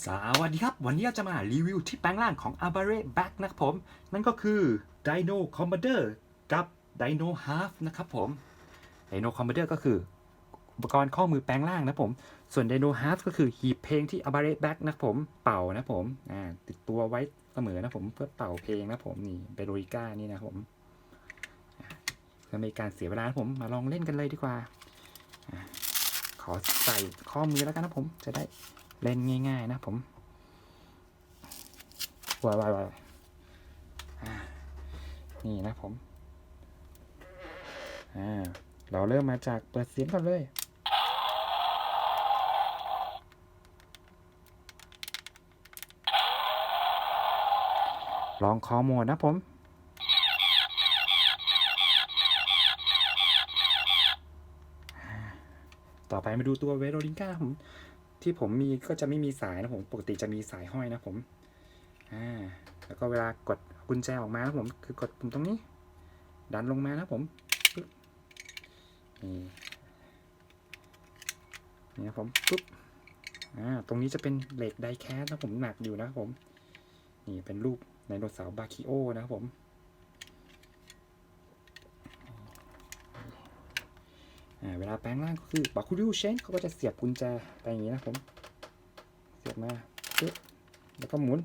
สวัสดีครับ วันนี้เราจะมารีวิวที่แปลงร่างของ a b a r e Back นะครับผม นั่นก็คือ Dino Commander กับ Dino Half นะครับผม Dino Commander ก็คืออุปกรณ์ข้อมือแปลงร่างนะผม ส่วน Dino Half ก็คือหีบเพลงที่ a b a r e Back นะผม เป่านะผมติดตัวไว้เสมอนะผมเพื่อเป่าเพลงนะผมนี่เบโรริก้านี่นะผมอ่าเพื่อไม่การเสียเวลานะผมมาลองเล่นกันเลยดีกว่าอ่า ขอใส่ข้อมือแล้วกันนะผมจะได้ เล่นง่ายๆนะผมวายวายวายนี่นะผม อ่า เราเริ่มมาจากเปิดเสียงก่อนเลยลองคอโหมดนะผม ต่อไปมาดูตัวเวโรลิงก้าผม ที่ผมมีก็จะไม่มีสายนะผมปกติจะมีสายห้อยนะผมอ่าแล้วก็เวลากดกุญแจออกมานะผมคือกดปุ่มตรงนี้ ดันลงมานะผมปึ๊บนี่นี่นะผมปุ๊บอ่าตรงนี้จะเป็นเหล็กไดแคสนะผมหนักอยู่นะผม นี่เป็นรูปไดโนเสาร์บาคิโอนะครับผม อ่า เวลาแปลงร่างก็คือบาคูริวเชนเขาก็จะเสียบกุญแจไปอย่างนี้นะผม เสียบมาปึ๊บแล้วก็หมุน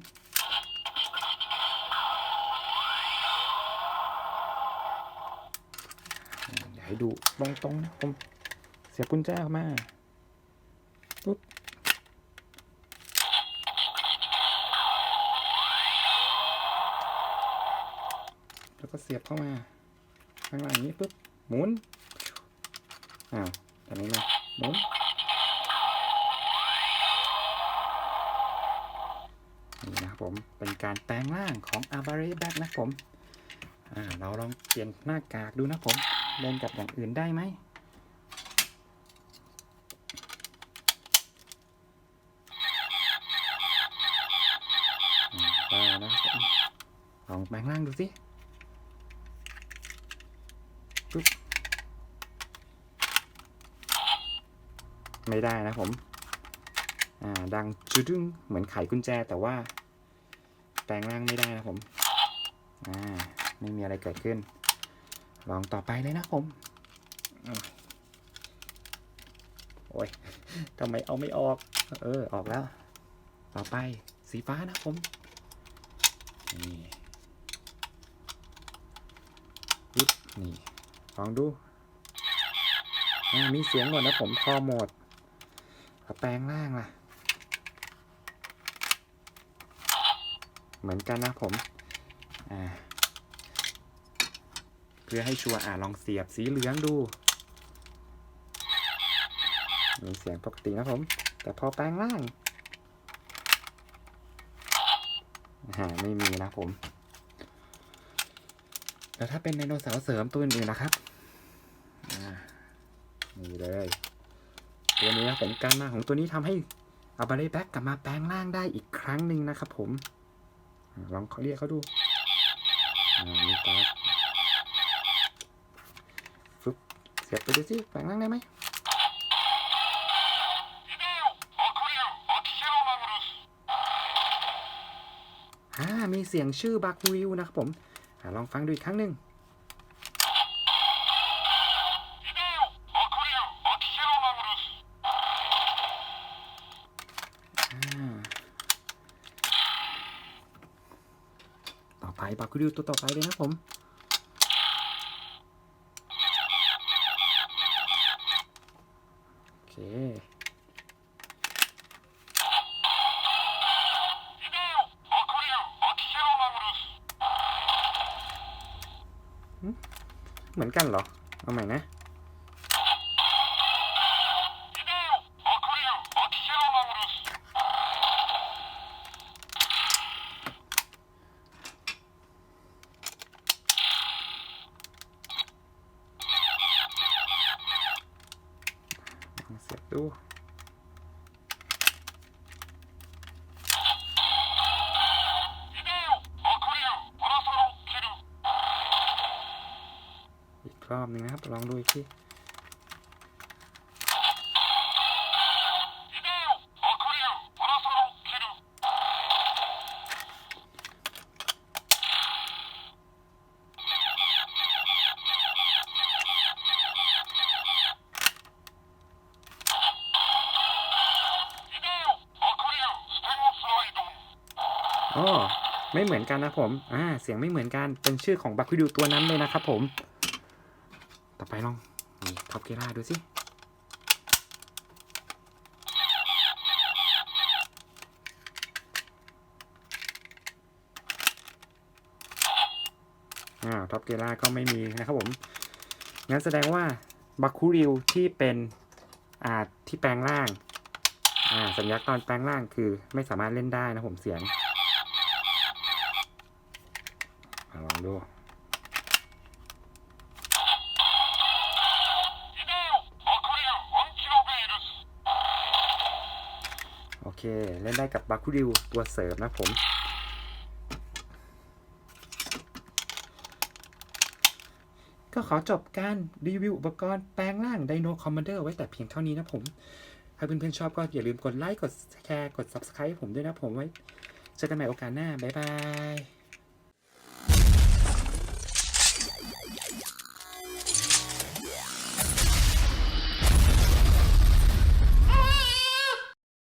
เดี๋ยวให้ดูตรงตรงๆนะผม เสียบกุญแจออกมาปุ๊บแล้วก็เสียบเข้ามาข้างล่างอย่างนี้ปุ๊บหมุน อ้าวทำนี้มาหมุนนี่นะครับผมเป็นการแปลงร่างของอาบาเรแบ็กนะครับผมอ่าเราลองเปลี่ยนหน้ากากดูนะผมเล่นกับอย่างอื่นได้ไหมอืมได้นะครับผมลองแปลงร่างดูสิ ไม่ได้นะผมดังจุดึงเหมือนไขกุญแจแต่ว่าแปลงร่างไม่ได้นะผมไม่มีอะไรเกิดขึ้น ลองต่อไปเลยนะผมโอ้ยทำไมเอาไม่ออก เออ ออกแล้ว ต่อไปสีฟ้านะผม นี่นี่ ลองดูอ่ามีเสียงก่อนะผมคอหมด แล้วแปลงร่างล่ะ เหมือนกันนะผม อ่า เพื่อให้ชัวร์อ่าลองเสียบสีเหลืองดูมีเสียงปกตินะผม แต่พอแปลงร่างอ่าไม่มีนะผม แล้วถ้าเป็นไดโนเสาร์เสริมตัวอื่นๆนะครับ นี่เลย ตัวนี้นะผมการมาของตัวนี้ทำให้อาบาเล่แบ็กกลับมาแปลงร่างได้อีกครั้งหนึ่งนะครับผม ลองเขาเรียกเขาดูอ่ามีการดเสียบไปดูสิแปลงร่างได้ไหมมีเสียงชื่อบาคูริวนะครับผมอลองฟังดูอีกครั้งหนึ่ง ไปบาคูริวตัวต่อไปเลยนะผมโอเคเหมือนกันเหรอ เอาใหม่นะ ดูอีกรอบหนึ่งนะครับลองดูอีกที อ๋อไม่เหมือนกันนะผมอ่าเสียงไม่เหมือนกันเป็นชื่อของบัคคิดูตัวนั้นเลยนะครับผม ต่อไปลองนี่ท็อปเกล่าดูสิอ่าท็อปเกล่าก็ไม่มีนะครับผมงั้นแสดงว่าบัคคูริวที่เป็นอ่าที่แปลงร่างอ่าสัญญาณตอนแปลงร่างคือไม่สามารถเล่นได้นะผมเสียงอะ ลองดูโอเค เล่นได้กับบัคคูริวตัวเสริมนะผมก็ขอจบการรีวิวอุปกรณ์แปลงร่าง Dino Commander ไว้แต่เพียงเท่านี้นะผม ถ้าเพื่อนๆชอบก็อย่าลืมกดไลค์ กดแชร์ กด Subscribe ให้ผมด้วยนะผมไว้ เจอกันใหม่โอกาสหน้า บ๊ายบาย